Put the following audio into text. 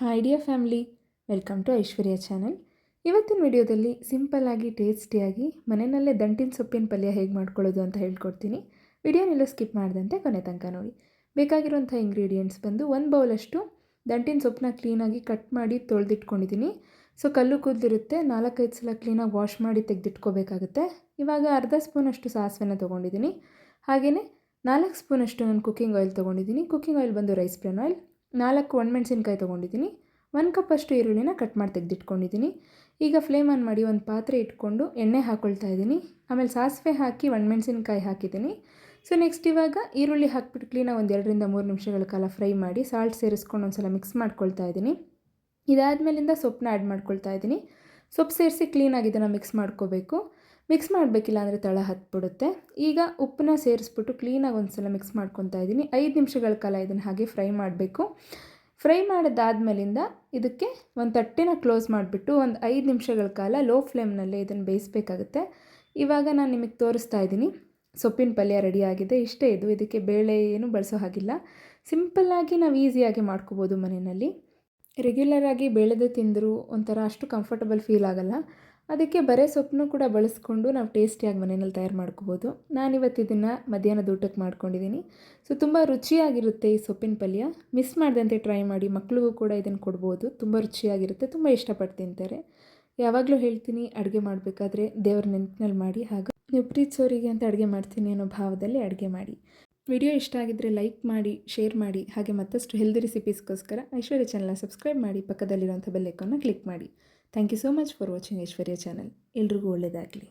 Hi dear family welcome to Aishwarya channel ಇವತ್ತಿನ ವಿಡಿಯೋದಲ್ಲಿ ಸಿಂಪಲ್ಲಾಗಿ ಟೇಸ್ಟಿಯಾಗಿ ಮನೆಯಲ್ಲೇ ದಂಟಿನ ಸೊಪ್ಪಿನ ಪಲ್ಯ ಹೇಗೆ ಮಾಡ್ಕೊಳ್ಳೋದು ಅಂತ ಹೇಳ್ಕೊಡ್ತೀನಿ. ವಿಡಿಯೋನೆಲ್ಲ ಸ್ಕಿಪ್ ಮಾಡಿದಂತೆ ಕೊನೆ ತನಕ ನೋಡಿ. ಬೇಕಾಗಿರುವಂಥ ಇಂಗ್ರೀಡಿಯೆಂಟ್ಸ್ ಬಂದು ಒಂದು ಬೌಲಷ್ಟು ದಂಟಿನ ಸೊಪ್ಪನ್ನ ಕ್ಲೀನಾಗಿ ಕಟ್ ಮಾಡಿ ತೊಳೆದಿಟ್ಕೊಂಡಿದ್ದೀನಿ. ಸೊ ಕಲ್ಲು ಕೂದಲಿರುತ್ತೆ ನಾಲ್ಕೈದು ಸಲ ಕ್ಲೀನಾಗಿ ವಾಶ್ ಮಾಡಿ ತೆಗೆದಿಟ್ಕೋಬೇಕಾಗುತ್ತೆ. ಇವಾಗ ಅರ್ಧ ಸ್ಪೂನಷ್ಟು ಸಾಸಿವೆನ ತೊಗೊಂಡಿದ್ದೀನಿ. ಹಾಗೆಯೇ ನಾಲ್ಕು ಸ್ಪೂನಷ್ಟು ನಾನು ಕುಕ್ಕಿಂಗ್ ಆಯಿಲ್ ತೊಗೊಂಡಿದ್ದೀನಿ. ಕುಕ್ಕಿಂಗ್ ಆಯಿಲ್ ಬಂದು ರೈಸ್ ಬ್ರೆನ್ ಆಯಿಲ್ ನಾಲ್ಕು ಒಣಮೆಣ್ಸಿನ್ಕಾಯಿ ತೊಗೊಂಡಿದ್ದೀನಿ. ಒಂದು ಕಪ್ಪಷ್ಟು ಈರುಳ್ಳಿನ ಕಟ್ ಮಾಡಿ ತೆಗೆದಿಟ್ಕೊಂಡಿದ್ದೀನಿ. ಈಗ ಫ್ಲೇಮ್ ಆನ್ ಮಾಡಿ ಒಂದು ಪಾತ್ರೆ ಇಟ್ಕೊಂಡು ಎಣ್ಣೆ ಹಾಕ್ಕೊಳ್ತಾ ಇದ್ದೀನಿ. ಆಮೇಲೆ ಸಾಸಿವೆ ಹಾಕಿ ಒಣಮೆಣ್ಸಿನ್ಕಾಯಿ ಹಾಕಿದ್ದೀನಿ. ಸೊ ನೆಕ್ಸ್ಟ್ ಇವಾಗ ಈರುಳ್ಳಿ ಹಾಕ್ಬಿಟ್ಟು ಕ್ಲೀನಾಗಿ ಒಂದು ಎರಡರಿಂದ ಮೂರು ನಿಮಿಷಗಳ ಕಾಲ ಫ್ರೈ ಮಾಡಿ ಸಾಲ್ಟ್ ಸೇರಿಸ್ಕೊಂಡು ಒಂದು ಸಲ ಮಿಕ್ಸ್ ಮಾಡ್ಕೊಳ್ತಾ ಇದ್ದೀನಿ. ಇದಾದಮೇಲಿಂದ ಸೊಪ್ಪನ್ನ ಆ್ಯಡ್ ಮಾಡ್ಕೊಳ್ತಾ ಇದ್ದೀನಿ. ಸೊಪ್ಪು ಸೇರಿಸಿ ಕ್ಲೀನಾಗಿ ಇದನ್ನು ಮಿಕ್ಸ್ ಮಾಡ್ಕೋಬೇಕು. ಮಿಕ್ಸ್ ಮಾಡಬೇಕಿಲ್ಲ ಅಂದರೆ ತಳ ಹತ್ಬಿಡುತ್ತೆ. ಈಗ ಉಪ್ಪನ್ನ ಸೇರಿಸ್ಬಿಟ್ಟು ಕ್ಲೀನಾಗಿ ಒಂದು ಸಲ ಮಿಕ್ಸ್ ಮಾಡ್ಕೊತಾ ಇದ್ದೀನಿ. ಐದು ನಿಮಿಷಗಳ ಕಾಲ ಇದನ್ನು ಹಾಗೆ ಫ್ರೈ ಮಾಡಬೇಕು. ಫ್ರೈ ಮಾಡಿದಾದ್ಮೇಲಿಂದ ಇದಕ್ಕೆ ಒಂದು ತಟ್ಟೆನ ಕ್ಲೋಸ್ ಮಾಡಿಬಿಟ್ಟು ಒಂದು ಐದು ನಿಮಿಷಗಳ ಕಾಲ ಲೋ ಫ್ಲೇಮ್ನಲ್ಲೇ ಇದನ್ನು ಬೇಯಿಸಬೇಕಾಗುತ್ತೆ. ಇವಾಗ ನಾನು ನಿಮಗೆ ತೋರಿಸ್ತಾ ಇದ್ದೀನಿ. ಸೊಪ್ಪಿನ ಪಲ್ಯ ರೆಡಿಯಾಗಿದೆ ಇಷ್ಟೇ ಇದು. ಇದಕ್ಕೆ ಬೇಳೆ ಏನು ಬಳಸೋ ಹಾಗಿಲ್ಲ. ಸಿಂಪಲ್ಲಾಗಿ ನಾವು ಈಸಿಯಾಗಿ ಮಾಡ್ಕೋಬೋದು ಮನೆಯಲ್ಲಿ. ರೆಗ್ಯುಲರಾಗಿ ಬೇಳೆದು ತಿಂದರೂ ಒಂಥರ ಅಷ್ಟು ಕಂಫರ್ಟಬಲ್ ಫೀಲ್ ಆಗಲ್ಲ. ಅದಕ್ಕೆ ಬರೀ ಸೊಪ್ಪನ್ನು ಕೂಡ ಬಳಸ್ಕೊಂಡು ನಾವು ಟೇಸ್ಟಿಯಾಗಿ ಮನೆಯಲ್ಲಿ ತಯಾರು ಮಾಡ್ಕೋಬೋದು. ನಾನಿವತ್ತು ಇದನ್ನು ಮಧ್ಯಾಹ್ನದ ಊಟಕ್ಕೆ ಮಾಡ್ಕೊಂಡಿದ್ದೀನಿ. ಸೊ ತುಂಬ ರುಚಿಯಾಗಿರುತ್ತೆ ಈ ಸೊಪ್ಪಿನ ಪಲ್ಯ. ಮಿಸ್ ಮಾಡದಂತೆ ಟ್ರೈ ಮಾಡಿ ಮಕ್ಳಿಗೂ ಕೂಡ ಇದನ್ನು ಕೊಡ್ಬೋದು. ತುಂಬ ರುಚಿಯಾಗಿರುತ್ತೆ. ತುಂಬ ಇಷ್ಟಪಟ್ಟು ತಿಂತಾರೆ. ಯಾವಾಗಲೂ ಹೇಳ್ತೀನಿ, ಅಡುಗೆ ಮಾಡಬೇಕಾದ್ರೆ ದೇವ್ರ ನೆನಪಿನಲ್ಲಿ ಮಾಡಿ, ಹಾಗೂ ನೀವು ಪ್ರೀತಿಸೋರಿಗೆ ಅಂತ ಅಡುಗೆ ಮಾಡ್ತೀನಿ ಅನ್ನೋ ಭಾವದಲ್ಲಿ ಅಡುಗೆ ಮಾಡಿ. ವಿಡಿಯೋ ಇಷ್ಟ ಆಗಿದ್ದರೆ ಲೈಕ್ ಮಾಡಿ, ಶೇರ್ ಮಾಡಿ, ಹಾಗೆ ಮತ್ತಷ್ಟು ಹೆಲ್ದಿ ರೆಸಿಪೀಸ್ಗೋಸ್ಕರ ಐಶ್ವರ್ಯ ಚಾನಲ್ನ ಸಬ್ಸ್ಕ್ರೈಬ್ ಮಾಡಿ, ಪಕ್ಕದಲ್ಲಿರುವಂಥ ಬೆಲ್ಲೈಕನ್ನ ಕ್ಲಿಕ್ ಮಾಡಿ. Thank you so much for watching Aishwarya channel ಎಲ್ರಿಗೂ ಒಳ್ಳೆಯದಾಗಲಿ